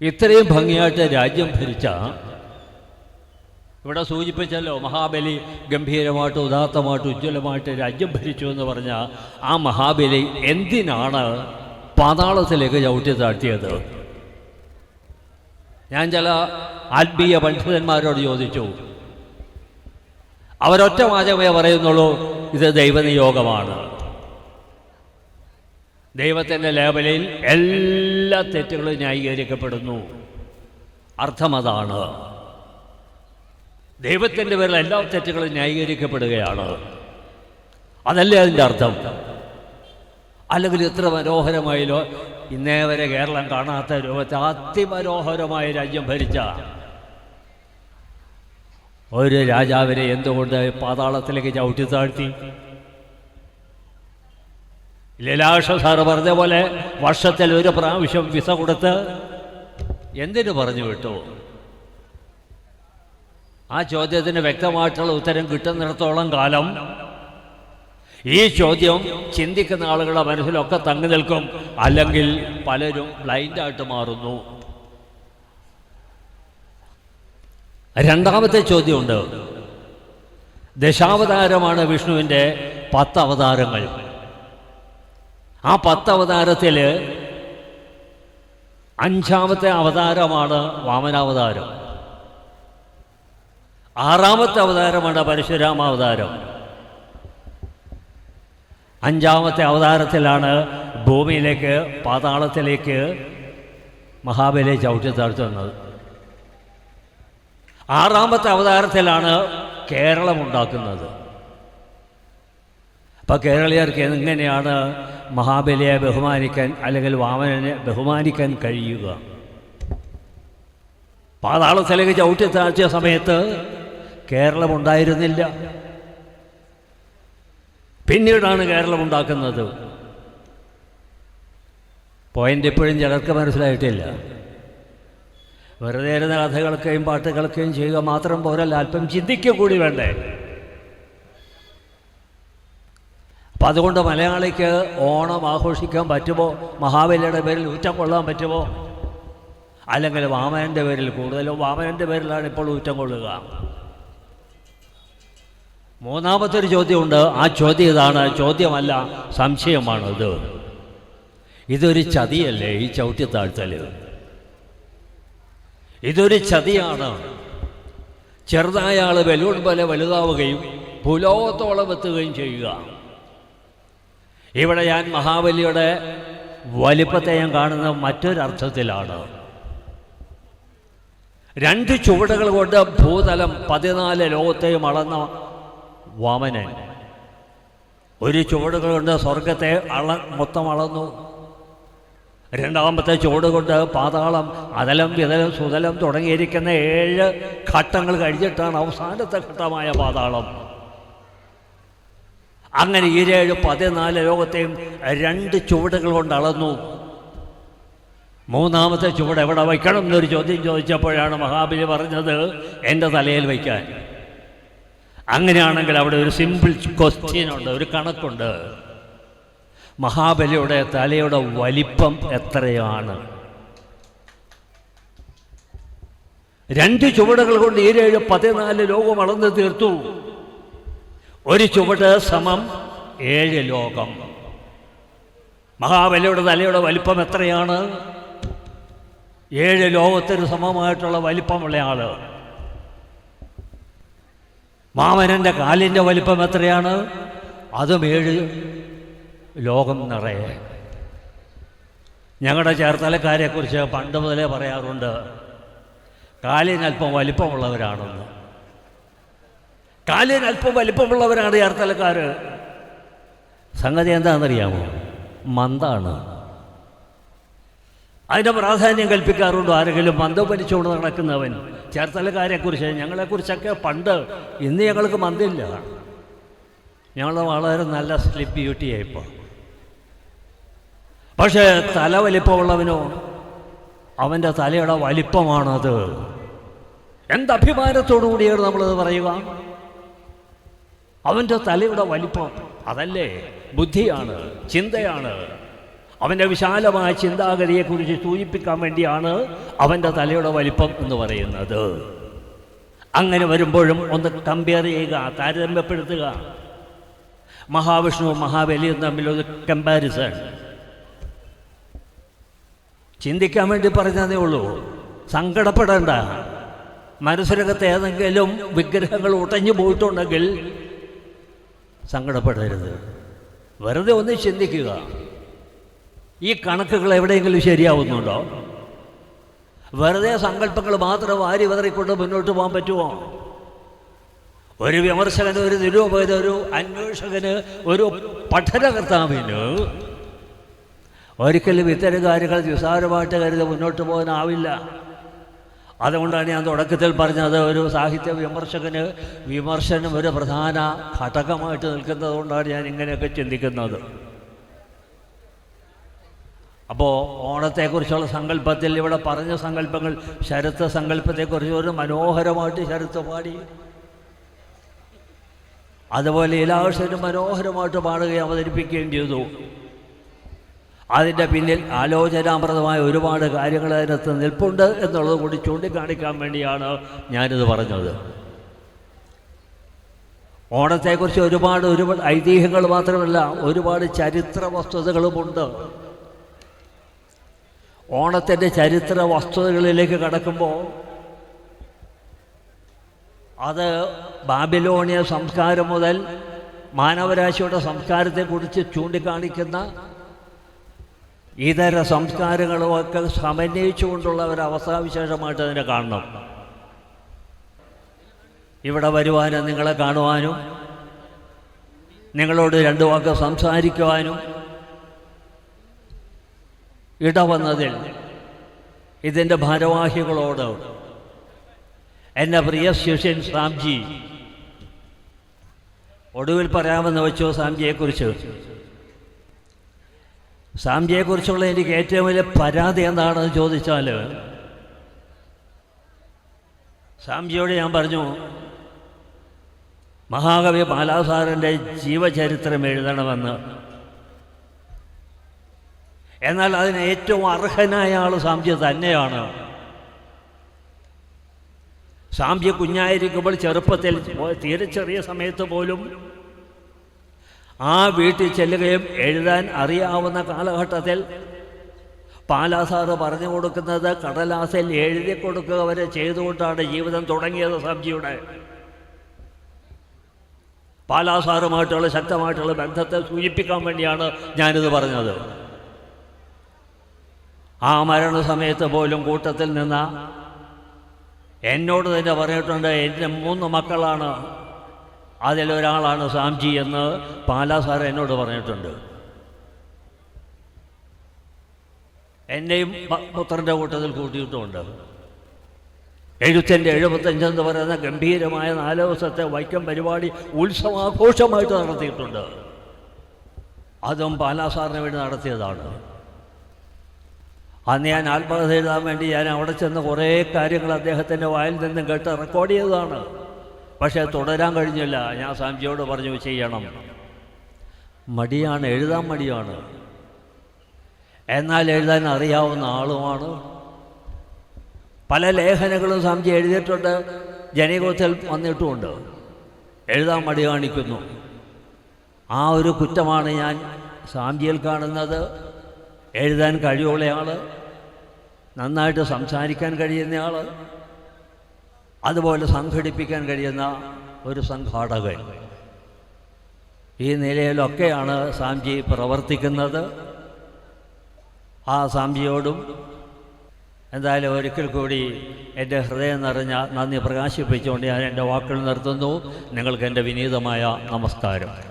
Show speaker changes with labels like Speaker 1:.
Speaker 1: ഇത്രയും ഭംഗിയായിട്ട് രാജ്യം ഭരിച്ച ഇവിടെ സൂചിപ്പിച്ചല്ലോ മഹാബലി ഗംഭീരമായിട്ട് ഉദാത്തമായിട്ട് ഉജ്ജ്വലമായിട്ട് രാജ്യം ഭരിച്ചു എന്ന് പറഞ്ഞ ആ മഹാബലി എന്തിനാണ് പാതാളത്തിലേക്ക് ചവിട്ടി താഴ്ത്തിയത്? ഞാൻ ചില ആത്മീയ പണ്ഡിതന്മാരോട് ചോദിച്ചു അവരൊറ്റ വാചകമേ പറയുന്നുള്ളൂ ഇത് ദൈവനിയോഗമാണ്. ദൈവത്തിന്റെ ലേബലിൽ എല്ലാ തെറ്റുകളും ന്യായീകരിക്കപ്പെടുന്നു. അർത്ഥം അതാണ്. ദൈവത്തിന്റെ പേരിൽ എല്ലാ തെറ്റുകളും ന്യായീകരിക്കപ്പെടുകയാണ്. അതല്ലേ അതിന്റെ അർത്ഥം? അല്ലെങ്കിൽ ഇത്ര മനോഹരമായല്ലോ ഇന്നേ വരെ കേരളം കാണാത്ത രൂപത്തിൽ അതിമനോഹരമായ രാജ്യം ഭരിച്ച ഒരു രാജാവിനെ എന്തുകൊണ്ട് പാതാളത്തിലേക്ക് ചവിട്ടി താഴ്ത്തി? ലലാക്ഷ സാറ് പറഞ്ഞ പോലെ വർഷത്തിൽ ഒരു പ്രാവശ്യം വിസ കൊടുത്ത് എന്തിനു പറഞ്ഞു വിട്ടു? ആ ചോദ്യത്തിന് വ്യക്തമായിട്ടുള്ള ഉത്തരം കിട്ടുന്നിടത്തോളം കാലം ഈ ചോദ്യം ചിന്തിക്കുന്ന ആളുകളുടെ മനസ്സിലൊക്കെ തങ്ങി നിൽക്കും. അല്ലെങ്കിൽ പലരും ബ്ലൈൻഡായിട്ട് മാറുന്നു. രണ്ടാമത്തെ ചോദ്യമുണ്ട്. ദശാവതാരമാണ് വിഷ്ണുവിന്റെ പത്ത് അവതാരങ്ങൾ ആ പത്ത് അവതാരത്തിൽ അഞ്ചാമത്തെ അവതാരമാണ് വാമനാവതാരം. ആറാമത്തെ അവതാരമാണ് പരശുരാമാവതാരം. അഞ്ചാമത്തെ അവതാരത്തിലാണ് ഭൂമിയിലേക്ക് പാതാളത്തിലേക്ക് മഹാബലി ചവിട്ടി താഴ്ത്തുന്നത് ആറാമത്തെ അവതാരത്തിലാണ് കേരളം ഉണ്ടാക്കുന്നത് അപ്പോൾ കേരളീയർക്ക് എങ്ങനെയാണ് മഹാബലിയെ ബഹുമാനിക്കാൻ അല്ലെങ്കിൽ വാമനനെ ബഹുമാനിക്കാൻ കഴിയുക? പാതാളത്തിലേക്ക് ചവിട്ടി താഴ്ത്തിയ സമയത്ത് കേരളം ഉണ്ടായിരുന്നില്ല. പിന്നീടാണ് കേരളം ഉണ്ടാക്കുന്നത്. പോയിന്റ് ഇപ്പോഴും ചിലർക്ക് മനസ്സിലായിട്ടില്ല. വെറുതെ ഇരുന്ന പാട്ടുകളൊക്കെയും ചെയ്യുക മാത്രം പോരല്ല അല്പം ചിന്തിക്കുക കൂടി വേണ്ടേ? അപ്പം അതുകൊണ്ട് മലയാളിക്ക് ഓണം ആഘോഷിക്കാൻ പറ്റുമോ? മഹാബലിയുടെ പേരിൽ ഊറ്റം കൊള്ളാൻ പറ്റുമോ? അല്ലെങ്കിൽ വാമനന്റെ പേരിൽ കൂടുതലും? വാമനന്റെ പേരിലാണ് ഇപ്പോൾ ഊറ്റം കൊള്ളുക. മൂന്നാമത്തെ ഒരു ചോദ്യമുണ്ട്. ആ ചോദ്യം ഇതാണ്. ചോദ്യമല്ല ഇത് ഇതൊരു ചതിയല്ലേ ഈ ചവിട്ടിത്താഴ്ത്തൽ ഇതൊരു ചതിയാണ്. ചെറുതായ ആൾ ബലൂൺ പോലെ വലുതാവുകയും പുലോകത്തോളം എത്തുകയും ചെയ്യുക. ഇവിടെ ഞാൻ മഹാബലിയുടെ വലിപ്പത്തെ ഞാൻ കാണുന്ന മറ്റൊരർത്ഥത്തിലാണ് രണ്ട് ചുവടുകൾ കൊണ്ട് ഭൂതലം പതിനാല് ലോകത്തെയും അളന്ന വാമനൻ. ഒരു ചുവടുകൾ കൊണ്ട് സ്വർഗത്തെ അള മൊത്തം അളന്നു. രണ്ടാമത്തെ ചുവട് കൊണ്ട് പാതാളം അതലം വിതലം സുതലം തുടങ്ങിയിരിക്കുന്ന ഏഴ് ഘട്ടങ്ങൾ കഴിഞ്ഞിട്ടാണ് അവസാനത്തെ ഘട്ടമായ പാതാളം. അങ്ങനെ ഈ ഏഴ് പതിനാല് ലോകത്തെയും രണ്ട് ചുവടുകൾ കൊണ്ട് അളന്നു. മൂന്നാമത്തെ ചുവട് എവിടെ വയ്ക്കണം എന്നൊരു ചോദ്യം ചോദിച്ചപ്പോഴാണ് മഹാബലി പറഞ്ഞത് എന്റെ തലയിൽ വയ്ക്കാൻ. അങ്ങനെയാണെങ്കിൽ അവിടെ ഒരു സിമ്പിൾ ക്വസ്റ്റ്യൻ ഉണ്ട് ഒരു കണക്കുണ്ട്. മഹാബലിയുടെ തലയുടെ വലിപ്പം എത്രയാണ്? രണ്ട് ചുവടുകൾ കൊണ്ട് ഏഴേഴ് പതിനാല് ലോകം അളന്ന് തീർത്തു. ഒരു ചുവട് സമം ഏഴ് ലോകം. മഹാബലിയുടെ തലയുടെ വലിപ്പം എത്രയാണ്? ഏഴ് ലോകത്തിന് സമമായിട്ടുള്ള വലിപ്പമുള്ള ആൾ. മാമനന്റെ കാലിന്റെ വലിപ്പം എത്രയാണ്? അതും ഏഴ് ലോകം നിറയെ. ഞങ്ങളുടെ ചേർത്തലക്കാരെക്കുറിച്ച് പണ്ട് മുതലേ പറയാറുണ്ട് കാലിനല്പം വലിപ്പമുള്ളവരാണെന്ന്. കാലിനല്പം വലിപ്പമുള്ളവരാണ് ചേർത്തലക്കാർ സംഗതി എന്താണെന്നറിയാമോ? മന്താണ് അതിന്റെ പ്രാധാന്യം കൽപ്പിക്കാറുണ്ടോ ആരെങ്കിലും മന്ദം വലിച്ചുകൊണ്ട് നടക്കുന്നവൻ. ചേർത്തലക്കാരെക്കുറിച്ച് ഞങ്ങളെക്കുറിച്ചൊക്കെ പണ്ട് ഇന്ന് ഞങ്ങൾക്ക് മന്ദില്ല. ഞങ്ങൾ വളരെ നല്ല സ്ലിപ്പ് ബ്യൂട്ടിയായി ഇപ്പോൾ പക്ഷേ തല വലിപ്പമുള്ളവനോ അവന്റെ തലയുടെ വലിപ്പമാണത്. എന്തഭിമാനത്തോടു കൂടിയാണ് നമ്മളത് പറയുക? അവന്റെ തലയുടെ വലിപ്പം അതല്ലേ? ബുദ്ധിയാണ് ചിന്തയാണ്. അവന്റെ വിശാലമായ ചിന്താഗതിയെക്കുറിച്ച് സൂചിപ്പിക്കാൻ വേണ്ടിയാണ് അവന്റെ തലയുടെ വലിപ്പം എന്ന് പറയുന്നത്. അങ്ങനെ വരുമ്പോഴും ഒന്ന് കമ്പയർ ചെയ്യുക താരതമ്യപ്പെടുത്തുക. മഹാവിഷ്ണു മഹാബലിയും തമ്മിലൊരു കമ്പാരിസൺ ചിന്തിക്കാൻ വേണ്ടി പറഞ്ഞതേ ഉള്ളൂ. സങ്കടപ്പെടേണ്ട. മനസ്സിലകത്ത് ഏതെങ്കിലും വിഗ്രഹങ്ങൾ ഉടഞ്ഞു പോയിട്ടുണ്ടെങ്കിൽ സങ്കടപ്പെടരുത്. വെറുതെ ഒന്ന് ചിന്തിക്കുക. ഈ കണക്കുകൾ എവിടെയെങ്കിലും ശരിയാവുന്നുണ്ടോ? വെറുതെ സങ്കല്പങ്ങൾ മാത്രം വാരി വതറിക്കൊണ്ട് മുന്നോട്ട് പോകാൻ പറ്റുമോ? ഒരു വിമർശകന് ഒരു നിരൂപകന് ഒരു അന്വേഷകന് ഒരു പഠനകർത്താവിന് ഒരിക്കലും ഇത്തരം കാര്യങ്ങൾ നിസ്സാരമായിട്ട് കരുതി മുന്നോട്ട് പോകാനാവില്ല. അതുകൊണ്ടാണ് ഞാൻ തുടക്കത്തിൽ പറഞ്ഞത് ഒരു സാഹിത്യ വിമർശകന് വിമർശനം ഒരു പ്രധാന ഘടകമായിട്ട് നിൽക്കുന്നത് കൊണ്ടാണ് ഞാൻ ഇങ്ങനെയൊക്കെ ചിന്തിക്കുന്നത്. അപ്പോൾ ഓണത്തെക്കുറിച്ചുള്ള സങ്കല്പത്തിൽ ഇവിടെ പറഞ്ഞ സങ്കല്പങ്ങൾ ശരത്ത് സങ്കല്പത്തെക്കുറിച്ച് ഒരു മനോഹരമായിട്ട് ശരത്ത് പാടി. അതുപോലെ ഇലാഷന് മനോഹരമായിട്ട് പാടുകയും അവതരിപ്പിക്കുകയും ചെയ്തു. അതിന്റെ പിന്നിൽ ആലോചനാപ്രദമായ ഒരുപാട് കാര്യങ്ങൾ അതിനകത്ത് നിൽപ്പുണ്ട് എന്നുള്ളത് കൂടി ചൂണ്ടിക്കാണിക്കാൻ വേണ്ടിയാണ് ഞാനിത് പറഞ്ഞത്. ഓണത്തെക്കുറിച്ച് ഒരുപാട് ഒരുപാട് ഐതിഹ്യങ്ങൾ മാത്രമല്ല ഒരുപാട് ചരിത്ര വസ്തുതകളുമുണ്ട്. ഓണത്തിന്റെ ചരിത്ര വസ്തുതകളിലേക്ക് കടക്കുമ്പോൾ അത് ബാബിലോണിയ സംസ്കാരം മുതൽ മാനവരാശിയുടെ സംസ്കാരത്തെക്കുറിച്ച് ചൂണ്ടിക്കാണിക്കുന്ന ഇതര സംസ്കാരങ്ങളുമൊക്കെ സമന്വയിച്ചുകൊണ്ടുള്ള ഒരു അവസ്ഥാവിശേഷമായിട്ട് അതിനെ കാണണം. ഇവിടെ വരുവാനും നിങ്ങളെ കാണുവാനും നിങ്ങളോട് രണ്ടു വാക്ക് സംസാരിക്കുവാനും ഇടവന്നതിൽ ഇതിന്റെ ഭാരവാഹികളോട് എന്റെ പ്രിയ ശിഷ്യൻ സാംജി ഒടുവിൽ പറയാമെന്ന് വെച്ചോ സാംജിയെക്കുറിച്ച് സാംജിയെക്കുറിച്ചുള്ള എനിക്ക് ഏറ്റവും വലിയ പരാതി എന്താണെന്ന് ചോദിച്ചാൽ സാംജിയോട് ഞാൻ പറഞ്ഞു മഹാകവി ബാലാസാറിന്റെ ജീവചരിത്രം എഴുതണമെന്ന്. എന്നാൽ അതിന് ഏറ്റവും അർഹനായ ആൾ സാംജി തന്നെയാണ്. സാംജി കുഞ്ഞായിരിക്കുമ്പോൾ ചെറുപ്പത്തിൽ തീരെ ചെറിയ സമയത്ത് പോലും ആ വീട്ടിൽ ചെല്ലുകയും എഴുതാൻ അറിയാവുന്ന കാലഘട്ടത്തിൽ പാലാസാറ് പറഞ്ഞു കൊടുക്കുന്നത് കടലാസിൽ എഴുതി കൊടുക്കുക വരെ ചെയ്തുകൊണ്ടാണ് ജീവിതം തുടങ്ങിയത് സബ്ജിയുടെ. പാലാസാറുമായിട്ടുള്ള ശക്തമായിട്ടുള്ള ബന്ധത്തെ സൂചിപ്പിക്കാൻ വേണ്ടിയാണ് ഞാനിത് പറഞ്ഞത്. ആ മരണസമയത്ത് പോലും കൂട്ടത്തിൽ നിന്ന എന്നോട് തന്നെ പറഞ്ഞിട്ടുണ്ട് എന്റെ മൂന്ന് മക്കളാണ് അതിലൊരാളാണ് സാംജി എന്ന് പാലാ സാർ എന്നോട് പറഞ്ഞിട്ടുണ്ട്. എന്നെയും പുത്രന്റെ കൂട്ടത്തിൽ കൂട്ടിയിട്ടുമുണ്ട്. എഴുത്തിന്റെ എഴുപത്തഞ്ചെന്ന് പറയുന്ന ഗംഭീരമായ നാല് ദിവസത്തെ വൈക്കം പരിപാടി ഉത്സവാഘോഷമായിട്ട് നടത്തിയിട്ടുണ്ട്. അതും പാലാ സാറിന് വേണ്ടി നടത്തിയതാണ്. അന്ന് ഞാൻ ആത്മകഥ എഴുതാൻ വേണ്ടി ഞാൻ അവിടെ ചെന്ന് കുറേ കാര്യങ്ങൾ അദ്ദേഹത്തിന്റെ വായിൽ നിന്നും കേട്ട് റെക്കോർഡ് ചെയ്തതാണ്. പക്ഷേ തുടരാൻ കഴിഞ്ഞില്ല. ഞാൻ സ്വാമിജിയോട് പറഞ്ഞു ചെയ്യണം. മടിയാണ് എഴുതാൻ മടിയാണ്. എന്നാൽ എഴുതാൻ അറിയാവുന്ന ആളുമാണ്. പല ലേഖനങ്ങളും സ്വാമിജി എഴുതിയിട്ടുണ്ട്. ജനകോത്തിൽ വന്നിട്ടുമുണ്ട്. എഴുതാൻ മടി കാണിക്കുന്നു. ആ ഒരു കുറ്റമാണ് ഞാൻ സ്വാമിജിയിൽ കാണുന്നത്. എഴുതാൻ കഴിവുള്ളയാൾ നന്നായിട്ട് സംസാരിക്കാൻ കഴിയുന്നയാൾ അതുപോലെ സംഘടിപ്പിക്കാൻ കഴിയുന്ന ഒരു സംഘാടകൻ. ഈ നിലയിലൊക്കെയാണ് സാംജി പ്രവർത്തിക്കുന്നത്. ആ സാംജിയോടും എന്തായാലും ഒരിക്കൽ കൂടി എന്റെ ഹൃദയം നിറഞ്ഞ നന്ദി പ്രകാശിപ്പിച്ചുകൊണ്ട് ഞാൻ എന്റെ വാക്കുകൾ നിർത്തുന്നു. നിങ്ങൾക്ക് എന്റെ വിനീതമായ നമസ്കാരം.